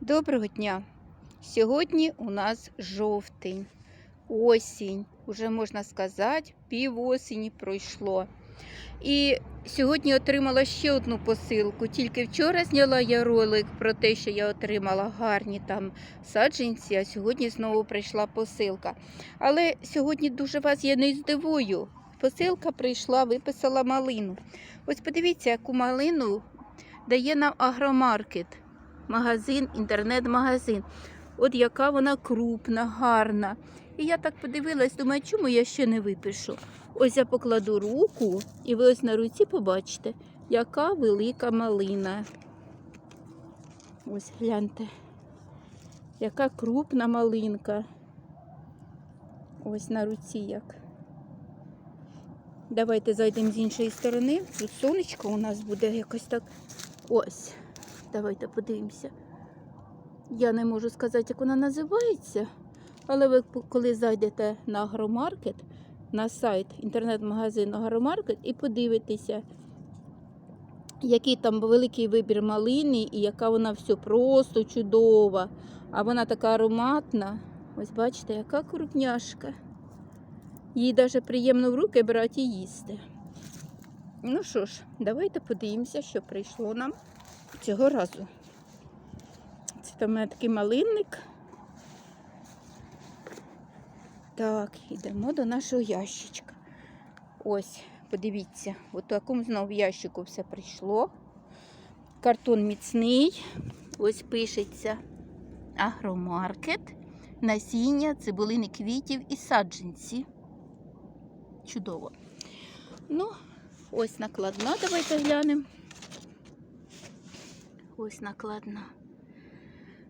Доброго дня! Сьогодні у нас жовтень, осінь, уже можна сказати, пів осені пройшло. І сьогодні отримала ще одну посилку. Тільки вчора зняла я ролик про те, що я отримала гарні там саджанці, а сьогодні знову прийшла посилка. Але сьогодні дуже вас я не здивую. Посилка прийшла, виписала малину. Ось подивіться, яку малину дає нам агромаркет магазин, інтернет-магазин. От яка вона крупна, гарна. І я так подивилась, думаю, чому я ще не випишу. Ось я покладу руку, і ви ось на руці побачите, яка велика малина. Ось гляньте, яка крупна малинка. Ось на руці як. Давайте зайдемо з іншої сторони. Тут сонечко у нас буде якось так. Ось. Давайте подивимося. Я не можу сказати, як вона називається, але ви коли зайдете на агромаркет, на сайт інтернет-магазину Агромаркет і подивитеся, який там великий вибір малини і яка вона все просто чудова. А вона така ароматна. Ось бачите, яка крупняшка. Їй навіть приємно в руки брати і їсти. Ну що ж, давайте подивимося, що прийшло нам цього разу. Це там у мене такий малинник. Так, йдемо до нашого ящичка. Ось, подивіться, у такому знову ящику все прийшло. Картон міцний. Ось пишеться агромаркет, насіння, цибулини квітів і саджанці. Чудово. Ну, ось накладна, давайте глянемо. Ось накладна.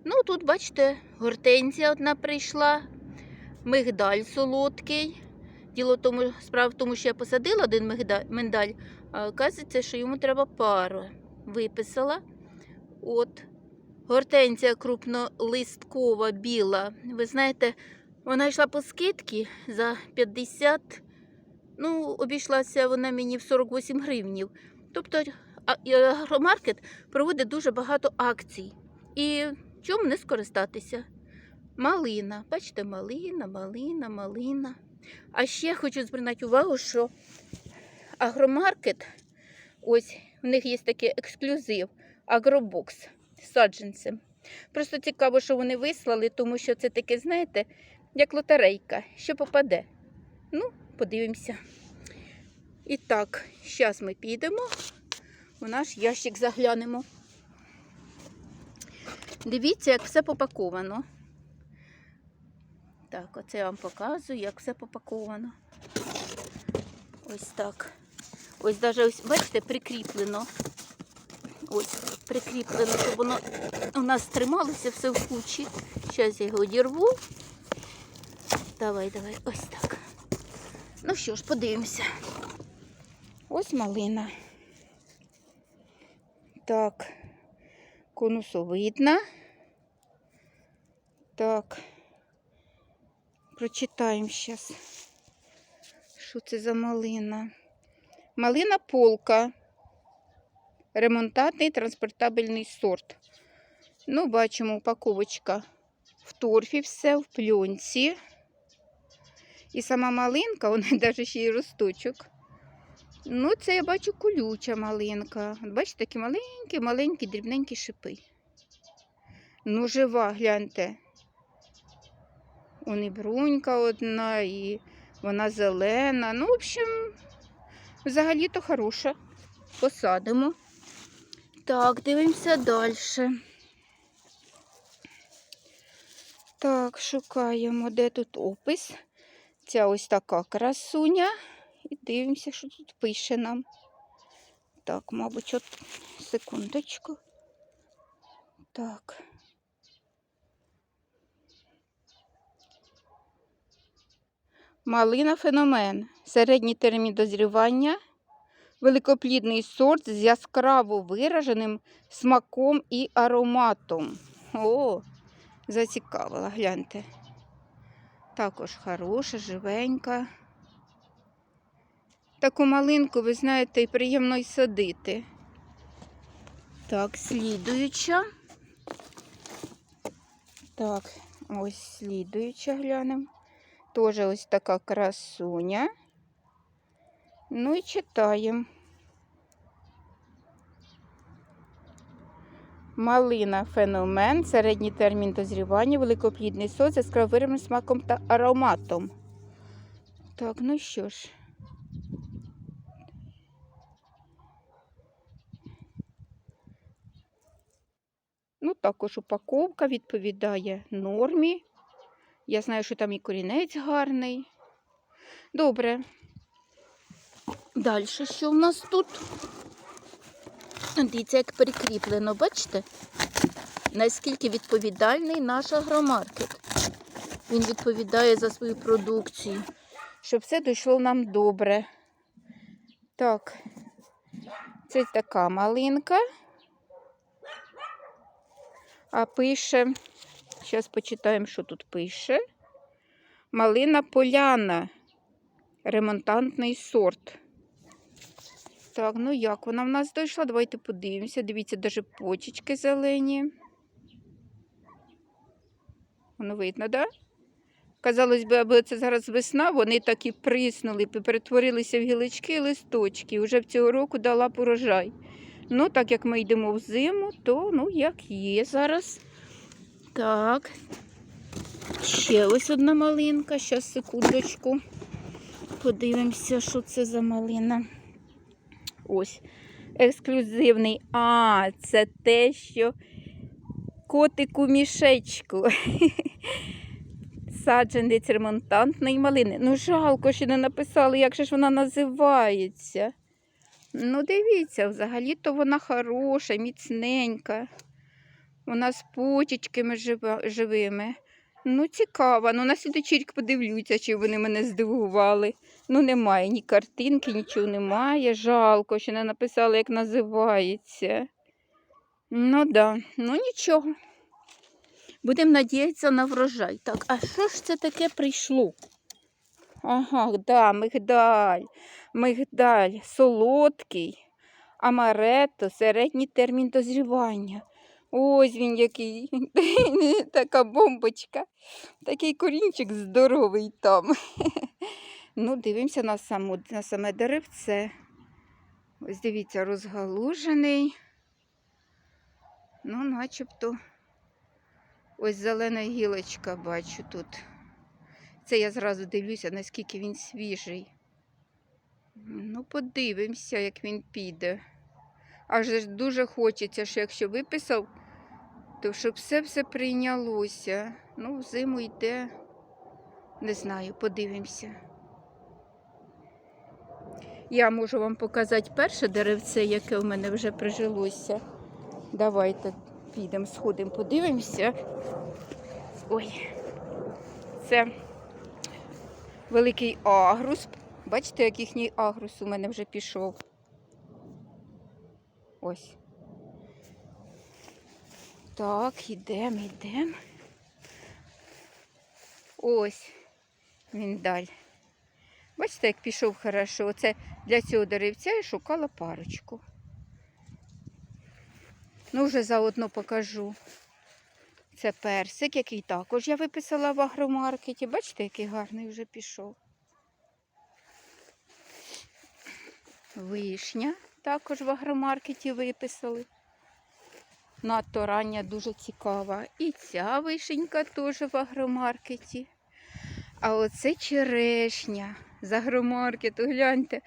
Ну, тут, бачите, гортензія одна прийшла, мигдаль солодкий. Діло тому, справа в тому, що я посадила один мигдаль, миндаль, а оказується, що йому треба пару. Виписала. От. Гортензія крупнолисткова, біла. Ви знаєте, вона йшла по скидці за 50, ну, обійшлася вона мені в 48 гривнів. Тобто агромаркет проводить дуже багато акцій. І чому не скористатися? Малина. Бачите, малина, малина, малина. А ще хочу звернути увагу, що агромаркет, ось в них є такий ексклюзив, агробокс з саджанцем. Просто цікаво, що вони вислали, тому що це таке, знаєте, як лотерейка, що попаде. Ну, подивимося. І так, зараз ми підемо у наш ящик заглянемо. Дивіться, як все попаковано. Так, оце я вам показую, як все попаковано. Ось так. Ось навіть ось, бачите, прикріплено. Ось, прикріплено, щоб воно у нас трималося все в кучі. Зараз я його одірву. Давай, давай, ось так. Ну що ж, подивимося. Ось малина. Так, конусовидна. Так. Прочитаємо зараз. Що це за малина? Малина полка. Ремонтатний транспортабельний сорт. Ну, бачимо, упаковочка в торфі все, в пленці. І сама малинка, вона навіть ще й росточок. Ну, це я бачу колюча малинка. От Бачите, такі маленькі, маленькі, дрібненькі шипи. Ну, жива, гляньте. Он і брунька одна, і вона зелена. Ну, в общем, взагалі-то хороша. Посадимо. Так, дивимося далі. Так, шукаємо, де тут опис. Ця ось така красуня. І дивимося, що тут пише нам. Так, мабуть, от секундочку. Так. Малина феномен. Середній термін дозрівання. Великоплідний сорт з яскраво вираженим смаком і ароматом. О, зацікавила, гляньте. Також хороша, живенька. Таку малинку, ви знаєте, і приємно й садити. Так, слідуюча. Так, ось слідуюча глянемо. Теж ось така красуня. Ну і читаємо. Малина феномен, середній термін дозрівання, великоплідний сорт з яскравим смаком та ароматом. Так, ну що ж. Ну, також упаковка відповідає нормі. Я знаю, що там і корінець гарний. Добре. Далі що в нас тут? Дивіться, як прикріплено, бачите? Наскільки відповідальний наш агромаркет. Він відповідає за свою продукцію, щоб все дійшло нам добре. Так, це така малинка. А пише, зараз почитаємо, що тут пише. Малина поляна. Ремонтантний сорт. Так, ну як вона в нас дійшла? Давайте подивимося. Дивіться, навіть почечки зелені. Воно видно, так? Да? Казалось би, аби це зараз весна, вони так і приснули, перетворилися в гілочки і листочки. Уже в цього року дала урожай. Ну, так як ми йдемо в зиму, то ну як є зараз. Так. Ще ось одна малинка. Зараз секундочку. Подивимося, що це за малина. Ось. Ексклюзивний. А, це те, що котику мішечку. Саджанець ремонтантної малини. Ну, жалко, що не написали, як же ж вона називається. Ну, дивіться, взагалі-то вона хороша, міцненька. Вона з почечками живими. Ну, цікаво. Ну, на слідучий рік подивлюся, чи вони мене здивували. Ну, немає ні картинки, нічого немає. Жалко, що не написали, як називається. Ну, да. ну нічого. Будемо надіятися на врожай. Так, а що ж це таке прийшло? Ага, да, мигдаль. Мигдаль солодкий, амаретто, середній термін дозрівання. Ось він який, така бомбочка, такий корінчик здоровий там. Ну, дивимося на, саму, на саме деревце. Ось дивіться, розгалужений. Ну, начебто ось зелена гілочка бачу тут. Це я зразу дивлюся, наскільки він свіжий. Ну, подивимося, як він піде. Аж дуже хочеться, що якщо виписав, то щоб все-все прийнялося. Ну, в зиму йде, не знаю, подивимося. Я можу вам показати перше деревце, яке в мене вже прижилося. Давайте підемо, сходимо, подивимося. Ой, це великий агрус. Бачите, як їхній агрус у мене вже пішов. Ось. Так, йдемо, йдемо. Ось міндаль. Бачите, як пішов хорошо. Оце для цього деревця я шукала парочку. Ну, вже заодно покажу. Це персик, який також я виписала в агромаркеті. Бачите, який гарний вже пішов. Вишня також в агромаркеті виписали. Надто рання дуже цікава. І ця вишенька теж в агромаркеті. А оце черешня з агромаркету. Гляньте,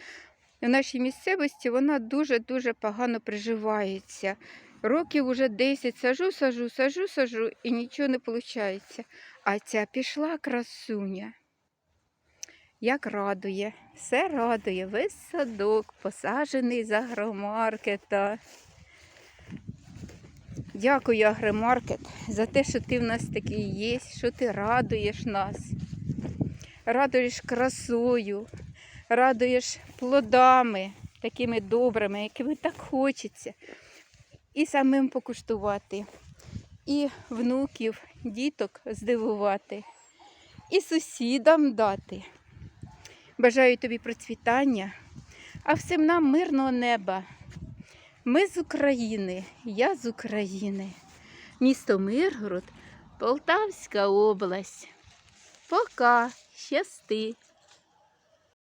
в нашій місцевості вона дуже-дуже погано приживається. Років уже 10 сажу, сажу, сажу, сажу і нічого не виходить. А ця пішла красуня. Як радує, все радує, весь садок посаджений з агромаркета. Дякую, агромаркет, за те, що ти в нас такий є, що ти радуєш нас, радуєш красою, радуєш плодами такими добрими, якими так хочеться. І самим покуштувати, і внуків, діток здивувати, і сусідам дати. Бажаю тобі процвітання, а всім нам мирного неба. Ми з України, я з України. Місто Миргород, Полтавська область. Пока. Щасти.